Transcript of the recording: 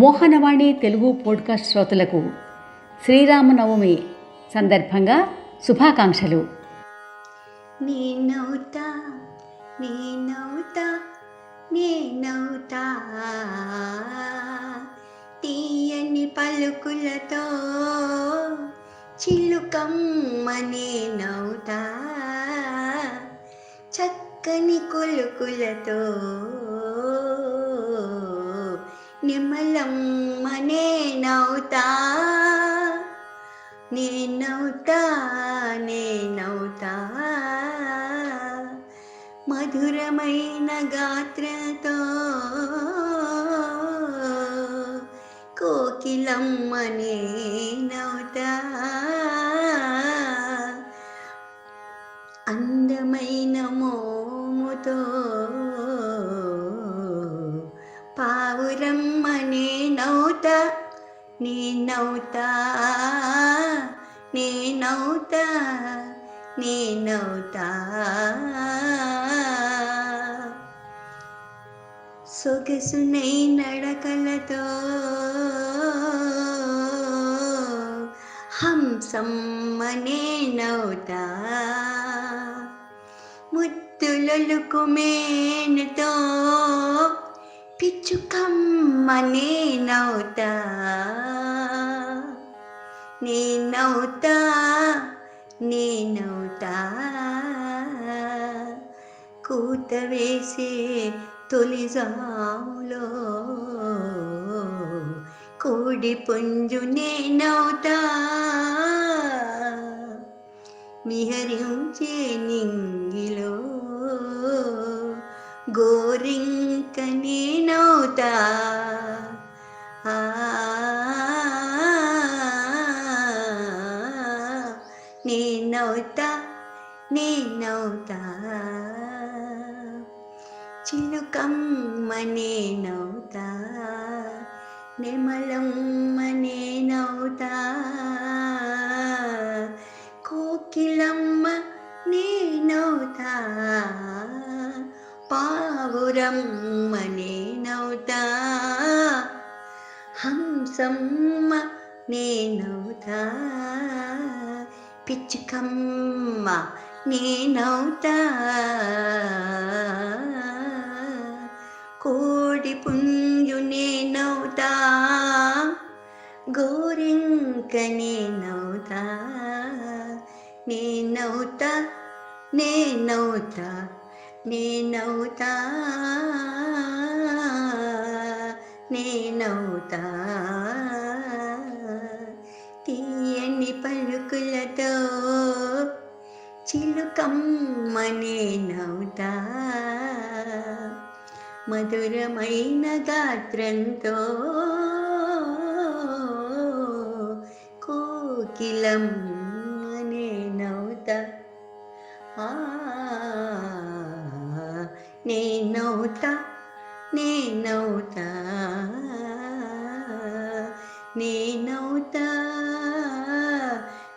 Mohanavani Telugu podcast శ్రోతలకు శ్రీరామనవమి సందర్భంగా శుభాకాంక్షలు. నేనవుతా నేనవుతా నేనవుతా తీయని పలుకులతో చిలుకమ్మ నేనవుతా చక్కని కొలుకులతో నిమ్మలమ్మ నేనవుతా నేనవుతా నేనవుతా మధురమైన గాత్రతో కోకిలమ్మ పావురమ్మనే నౌత నీ నౌత నీ నౌత నీ నౌత. సొగసునై నడకలతో హంసమ్మనే నౌత. ముత్తులలుకుమేనుతో ముత్తులొలుకు మేనుతో పిచ్చుకమ్మ నేనవుతా నేనవుతా నేనవుతా కూత వేసే తొలిజాములో కోడి పుంజు నేనవుతా మిహరించే నింగిలో గోరింక నేను ఆ నేనవుతా నేనవుతా చిలుకమ్మ నేనవుతా నెమలమ్మ నేనవుతా కోకిలమ్మ నేనవుతా పావురమ్మ సమ్మ నేనవుతా. పిచ్చుకమ్మ నేనవుతా. కోడి పుంజు నేనవుతా. గోరింక నేనవుతా. నేనవుతా నేనవుతా నేనవుతా. నేనవుతా. పలుకులతో చిలుకమ్మనే నవ్వుతా. మధురమైన గాత్రంతో కోకిలమ్మ నేనవుతా ఆ, నేనవుతా నేనవుతా నేనవుతా